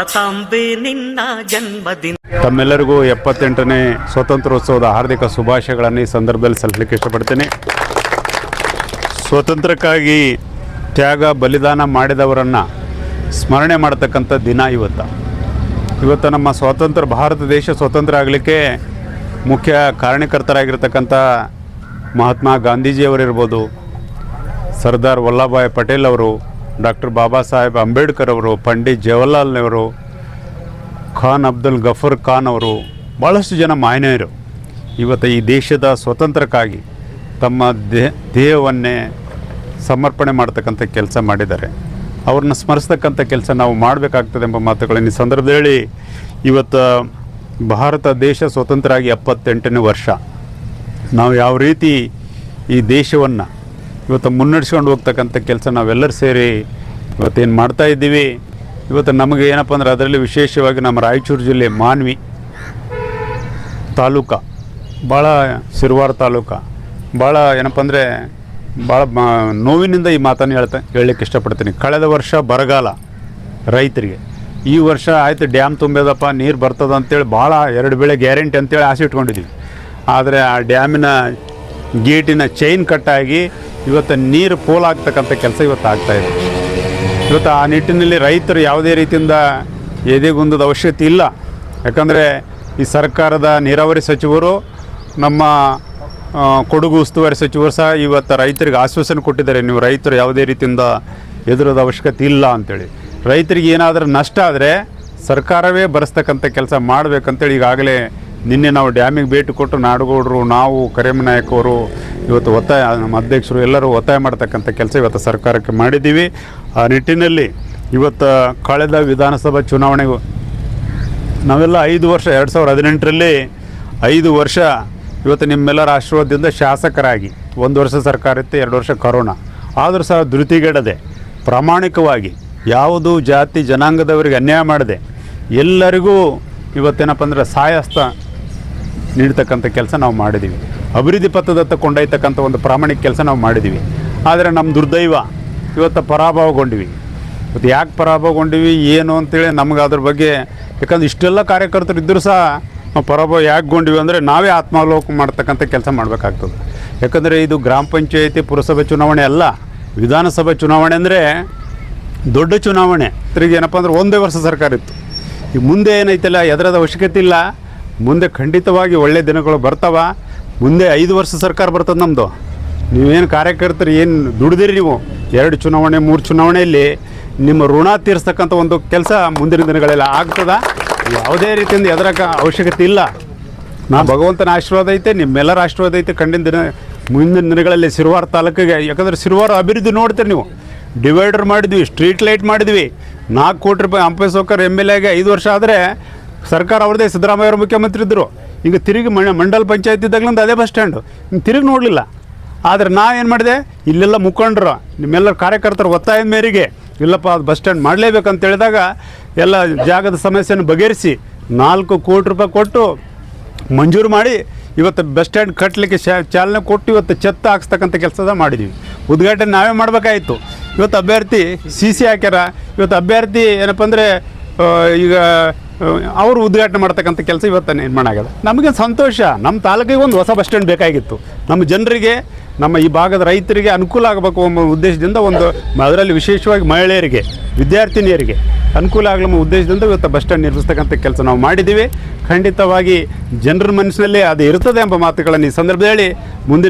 ಭಾರತಾಂಬೆ ನಿನ್ನ ಜನ್ಮದಿನ. ತಮ್ಮೆಲ್ಲರಿಗೂ ಎಪ್ಪತ್ತೆಂಟನೇ ಸ್ವಾತಂತ್ರ್ಯೋತ್ಸವದ ಹಾರ್ದಿಕ ಶುಭಾಶಯಗಳನ್ನು ಈ ಸಂದರ್ಭದಲ್ಲಿ ಸಲ್ಲಿಸಲಿಕ್ಕೆ ಇಷ್ಟಪಡ್ತೇನೆ. ಸ್ವಾತಂತ್ರ್ಯಕ್ಕಾಗಿ ತ್ಯಾಗ, ಬಲಿದಾನ ಮಾಡಿದವರನ್ನು ಸ್ಮರಣೆ ಮಾಡತಕ್ಕಂಥ ದಿನ ಇವತ್ತು. ಇವತ್ತು ನಮ್ಮ ಸ್ವಾತಂತ್ರ್ಯ, ಭಾರತ ದೇಶ ಸ್ವತಂತ್ರ ಆಗಲಿಕ್ಕೆ ಮುಖ್ಯ ಕಾರಣಕರ್ತರಾಗಿರ್ತಕ್ಕಂಥ ಮಹಾತ್ಮ ಗಾಂಧೀಜಿಯವರಿರ್ಬೋದು, ಸರ್ದಾರ್ ವಲ್ಲಭಾಯ್ ಪಟೇಲ್ ಅವರು ಡಾಕ್ಟರ್ ಬಾಬಾ ಸಾಹೇಬ್ ಅಂಬೇಡ್ಕರ್ ಅವರು, ಪಂಡಿತ್ ಜವಾಹರ್ಲಾಲ್ ನೆಹರು, ಖಾನ್ ಅಬ್ದುಲ್ ಗಫರ್ ಖಾನ್ ಅವರು ಭಾಳಷ್ಟು ಜನ ಮಾಯನೀಯರು ಇವತ್ತು ಈ ದೇಶದ ಸ್ವತಂತ್ರಕ್ಕಾಗಿ ತಮ್ಮ ದೇಹವನ್ನೇ ಸಮರ್ಪಣೆ ಮಾಡ್ತಕ್ಕಂಥ ಕೆಲಸ ಮಾಡಿದ್ದಾರೆ. ಅವ್ರನ್ನ ಸ್ಮರಿಸ್ತಕ್ಕಂಥ ಕೆಲಸ ನಾವು ಮಾಡಬೇಕಾಗ್ತದೆ ಎಂಬ ಮಾತುಗಳು ಈ ಸಂದರ್ಭದಲ್ಲಿ ಇವತ್ತು ಭಾರತ ದೇಶ ಸ್ವತಂತ್ರ ಆಗಿ ಎಪ್ಪತ್ತೆಂಟನೇ ವರ್ಷ. ನಾವು ಯಾವ ರೀತಿ ಈ ದೇಶವನ್ನು ಇವತ್ತು ಮುನ್ನಡೆಸ್ಕೊಂಡು ಹೋಗ್ತಕ್ಕಂಥ ಕೆಲಸ ನಾವೆಲ್ಲರೂ ಸೇರಿ ಇವತ್ತೇನು ಮಾಡ್ತಾ ಇದ್ದೀವಿ. ಇವತ್ತು ನಮಗೆ ಏನಪ್ಪ ಅಂದ್ರೆ ಅದರಲ್ಲಿ ವಿಶೇಷವಾಗಿ ನಮ್ಮ ರಾಯಚೂರು ಜಿಲ್ಲೆ ಮಾನ್ವಿ ತಾಲೂಕ ಭಾಳ ಸಿರುವಾರ ತಾಲೂಕ. ಭಾಳ ಏನಪ್ಪ ಅಂದರೆ ಭಾಳ ನೋವಿನಿಂದ ಈ ಮಾತನ್ನು ಹೇಳ್ತಾ ಹೇಳಲಿಕ್ಕೆ ಇಷ್ಟಪಡ್ತೀನಿ. ಕಳೆದ ವರ್ಷ ಬರಗಾಲ ರೈತರಿಗೆ. ಈ ವರ್ಷ ಆಯಿತು ಡ್ಯಾಮ್ ತುಂಬಿದಪ್ಪ ನೀರು ಬರ್ತದ ಅಂತೇಳಿ ಭಾಳ ಎರಡು ಬೆಳೆ ಗ್ಯಾರಂಟಿ ಅಂತೇಳಿ ಆಸೆ ಇಟ್ಕೊಂಡಿದ್ದೀವಿ. ಆದರೆ ಆ ಡ್ಯಾಮಿನ ಗೇಟಿನ ಚೈನ್ ಕಟ್ಟಾಗಿ ಇವತ್ತು ನೀರು ಪೋಲಾಗ್ತಕ್ಕಂಥ ಕೆಲಸ ಇವತ್ತು ಆಗ್ತಾಯಿದೆ ಇವತ್ತು ಆ ನಿಟ್ಟಿನಲ್ಲಿ ರೈತರು ಯಾವುದೇ ರೀತಿಯಿಂದ ಎದೆಗುಂದದ ಅವಶ್ಯಕತೆ ಇಲ್ಲ. ಯಾಕಂದರೆ ಈ ಸರ್ಕಾರದ ನೀರಾವರಿ ಸಚಿವರು, ನಮ್ಮ ಕೊಡಗು ಉಸ್ತುವಾರಿ ಸಚಿವರು ಸಹ ಇವತ್ತು ರೈತರಿಗೆ ಆಶ್ವಾಸನೆ ಕೊಟ್ಟಿದ್ದಾರೆ. ನೀವು ರೈತರು ಯಾವುದೇ ರೀತಿಯಿಂದ ಎದುರದ ಅವಶ್ಯಕತೆ ಇಲ್ಲ ಅಂತೇಳಿ. ರೈತರಿಗೆ ಏನಾದರೂ ನಷ್ಟ ಆದರೆ ಸರ್ಕಾರವೇ ಬರೆಸ್ತಕ್ಕಂಥ ಕೆಲಸ ಮಾಡಬೇಕಂತೇಳಿ ಈಗಾಗಲೇ ನಿನ್ನೆ ನಾವು ಡ್ಯಾಮಿಗೆ ಭೇಟಿ ಕೊಟ್ಟು ನಾಡಗೌಡರು, ನಾವು ಕರೇಮ ನಾಯಕವರು, ಇವತ್ತು ಒತ್ತಾಯ, ನಮ್ಮ ಅಧ್ಯಕ್ಷರು ಎಲ್ಲರೂ ಒತ್ತಾಯ ಮಾಡ್ತಕ್ಕಂಥ ಕೆಲಸ ಇವತ್ತು ಸರ್ಕಾರಕ್ಕೆ ಮಾಡಿದ್ದೀವಿ. ಆ ನಿಟ್ಟಿನಲ್ಲಿ ಇವತ್ತು ಕಳೆದ ವಿಧಾನಸಭಾ ಚುನಾವಣೆಗೂ ನಾವೆಲ್ಲ ಐದು ವರ್ಷ, ಎರಡು ಸಾವಿರದ ಹದಿನೆಂಟರಲ್ಲಿ ಐದು ವರ್ಷ ಇವತ್ತು ನಿಮ್ಮೆಲ್ಲರ ಆಶೀರ್ವಾದದಿಂದ ಶಾಸಕರಾಗಿ, ಒಂದು ವರ್ಷ ಸರ್ಕಾರ ಇತ್ತು, ಎರಡು ವರ್ಷ ಕರೋನಾ. ಆದರೂ ಸಹ ಧೃತಿಗೆಡದೆ, ಪ್ರಾಮಾಣಿಕವಾಗಿ ಯಾವುದು ಜಾತಿ, ಜನಾಂಗದವರಿಗೆ ಅನ್ಯಾಯ ಮಾಡದೆ ಎಲ್ಲರಿಗೂ ಇವತ್ತೇನಪ್ಪ ಅಂದ್ರೆ ಸಹಾಯಸ್ತ ನೀಡ್ತಕ್ಕಂಥ ಕೆಲಸ ನಾವು ಮಾಡಿದ್ದೀವಿ. ಅಭಿವೃದ್ಧಿ ಪಥದತ್ತ ಕೊಂಡೊಯ್ತಕ್ಕಂಥ ಒಂದು ಪ್ರಾಮಾಣಿಕ ಕೆಲಸ ನಾವು ಮಾಡಿದ್ದೀವಿ. ಆದರೆ ನಮ್ಮ ದುರ್ದೈವ ಇವತ್ತು ಪರಾಭವಗೊಂಡಿವಿ. ಇವತ್ತು ಯಾಕೆ ಪರಾಭವಗೊಂಡಿವಿ, ಏನು ಅಂತೇಳಿ ನಮ್ಗೆ ಅದ್ರ ಬಗ್ಗೆ, ಯಾಕಂದ್ರೆ ಇಷ್ಟೆಲ್ಲ ಕಾರ್ಯಕರ್ತರು ಇದ್ದರೂ ಸಹ ನಾವು ಪರಾಭವ ಯಾಕೆ ಗೊಂಡಿವಿ ಅಂದರೆ ನಾವೇ ಆತ್ಮಾವಲೋಕ ಮಾಡ್ತಕ್ಕಂಥ ಕೆಲಸ ಮಾಡಬೇಕಾಗ್ತದೆ. ಯಾಕಂದರೆ ಇದು ಗ್ರಾಮ ಪಂಚಾಯತಿ, ಪುರಸಭೆ ಚುನಾವಣೆ ಅಲ್ಲ. ವಿಧಾನಸಭೆ ಚುನಾವಣೆ ಅಂದರೆ ದೊಡ್ಡ ಚುನಾವಣೆ. ತಿರುಗಿ ಏನಪ್ಪ ಅಂದ್ರೆ ಒಂದೇ ವರ್ಷ ಸರ್ಕಾರ ಇತ್ತು. ಈಗ ಮುಂದೆ ಏನೈತಲ್ಲ, ಎದರದ ಅವಶ್ಯಕತೆ ಇಲ್ಲ. ಮುಂದೆ ಖಂಡಿತವಾಗಿ ಒಳ್ಳೆ ದಿನಗಳು ಬರ್ತಾವ. ಮುಂದೆ ಐದು ವರ್ಷ ಸರ್ಕಾರ ಬರ್ತದೆ ನಮ್ಮದು ನೀವೇನು ಕಾರ್ಯಕರ್ತರು ಏನು ದುಡಿದಿರಿ ನೀವು? ಎರಡು ಚುನಾವಣೆ, ಮೂರು ಚುನಾವಣೆಯಲ್ಲಿ ನಿಮ್ಮ ಋಣ ತೀರಿಸ್ತಕ್ಕಂಥ ಒಂದು ಕೆಲಸ ಮುಂದಿನ ದಿನಗಳೆಲ್ಲ ಆಗ್ತದ. ಯಾವುದೇ ರೀತಿಯಿಂದ ಎದುರಕ್ಕೆ ಅವಶ್ಯಕತೆ ಇಲ್ಲ. ನಾ ಭಗವಂತನ ಆಶೀರ್ವಾದ ಐತೆ, ನಿಮ್ಮೆಲ್ಲರ ಆಶೀರ್ವಾದ ಐತೆ. ಕಂಡಿನ ದಿನ, ಮುಂದಿನ ದಿನಗಳಲ್ಲಿ ಸಿರುವಾರ ತಾಲೂಕಿಗೆ, ಯಾಕಂದ್ರೆ ಸಿರುವಾರ ಅಭಿವೃದ್ಧಿ ನೋಡ್ತೀರಿ ನೀವು. ಡಿವೈಡರ್ ಮಾಡಿದ್ವಿ, ಸ್ಟ್ರೀಟ್ ಲೈಟ್ ಮಾಡಿದ್ವಿ. ನಾಲ್ಕು ಕೋಟಿ ರೂಪಾಯಿ ಅಂಪೇಶ್ವಕರ್ ಎಂ ಎಲ್ ಎಗೆ ಐದು ವರ್ಷ ಆದರೆ ಸರ್ಕಾರ ಅವ್ರದೇ, ಸಿದ್ದರಾಮಯ್ಯ ಅವರು ಮುಖ್ಯಮಂತ್ರಿ ಇದ್ದರು ಈಗ ತಿರುಗಿ ಮಂಡಲ ಮಂಡಲ್ ಪಂಚಾಯತ್ ಇದ್ದಾಗಲಿಂದ ಅದೇ ಬಸ್ ಸ್ಟ್ಯಾಂಡು. ತಿರುಗಿ ನೋಡಲಿಲ್ಲ. ಆದರೆ ಏನು ಮಾಡಿದೆ? ಇಲ್ಲೆಲ್ಲ ಮುಖಂಡರು, ನಿಮ್ಮೆಲ್ಲರ ಕಾರ್ಯಕರ್ತರ ಒತ್ತಾಯದ ಮೇರೆಗೆ, ಇಲ್ಲಪ್ಪ, ಅದು ಬಸ್ ಸ್ಟ್ಯಾಂಡ್ ಮಾಡಲೇಬೇಕಂತ ಹೇಳಿದಾಗ ಎಲ್ಲ ಜಾಗದ ಸಮಸ್ಯೆಯನ್ನು ಬಗೆಹರಿಸಿ ನಾಲ್ಕು ಕೋಟಿ ರೂಪಾಯಿ ಕೊಟ್ಟು ಮಂಜೂರು ಮಾಡಿ ಇವತ್ತು ಬಸ್ ಸ್ಟ್ಯಾಂಡ್ ಕಟ್ಟಲಿಕ್ಕೆ ಚಾಲನೆ ಕೊಟ್ಟು ಇವತ್ತು ಚೆತ್ತ ಹಾಕ್ಸ್ತಕ್ಕಂಥ ಕೆಲಸದ ಮಾಡಿದ್ದೀವಿ ಉದ್ಘಾಟನೆ ನಾವೇ ಮಾಡಬೇಕಾಯಿತು. ಇವತ್ತು ಅಭ್ಯರ್ಥಿ ಸಿ ಸಿ ಹಾಕ್ಯಾರ. ಇವತ್ತು ಅಭ್ಯರ್ಥಿ ಏನಪ್ಪ ಅಂದರೆ ಈಗ ಅವರು ಉದ್ಘಾಟನೆ ಮಾಡ್ತಕ್ಕಂಥ ಕೆಲಸ ಇವತ್ತು ನಿರ್ಮಾಣ ಆಗಿದೆ. ನಮಗೆ ಸಂತೋಷ. ನಮ್ಮ ತಾಲೂಕಿಗೆ ಒಂದು ಹೊಸ ಬಸ್ ಸ್ಟ್ಯಾಂಡ್ ಬೇಕಾಗಿತ್ತು. ನಮ್ಮ ಜನರಿಗೆ, ನಮ್ಮ ಈ ಭಾಗದ ರೈತರಿಗೆ ಅನುಕೂಲ ಆಗಬೇಕು ಎಂಬ ಉದ್ದೇಶದಿಂದ ಒಂದು ಅದರಲ್ಲಿ ವಿಶೇಷವಾಗಿ ಮಹಿಳೆಯರಿಗೆ, ವಿದ್ಯಾರ್ಥಿನಿಯರಿಗೆ ಅನುಕೂಲ ಆಗಲಿ ಎಂಬ ಉದ್ದೇಶದಿಂದ ಇವತ್ತು ಬಸ್ ಸ್ಟ್ಯಾಂಡ್ ನಿರ್ಮಿಸ್ತಕ್ಕಂಥ ಕೆಲಸ ನಾವು ಮಾಡಿದ್ದೀವಿ. ಖಂಡಿತವಾಗಿ ಜನರ ಮನಸ್ಸಿನಲ್ಲಿ ಅದು ಇರ್ತದೆ ಎಂಬ ಮಾತುಗಳನ್ನು ಈ ಸಂದರ್ಭದಲ್ಲಿ ಮುಂದಿನ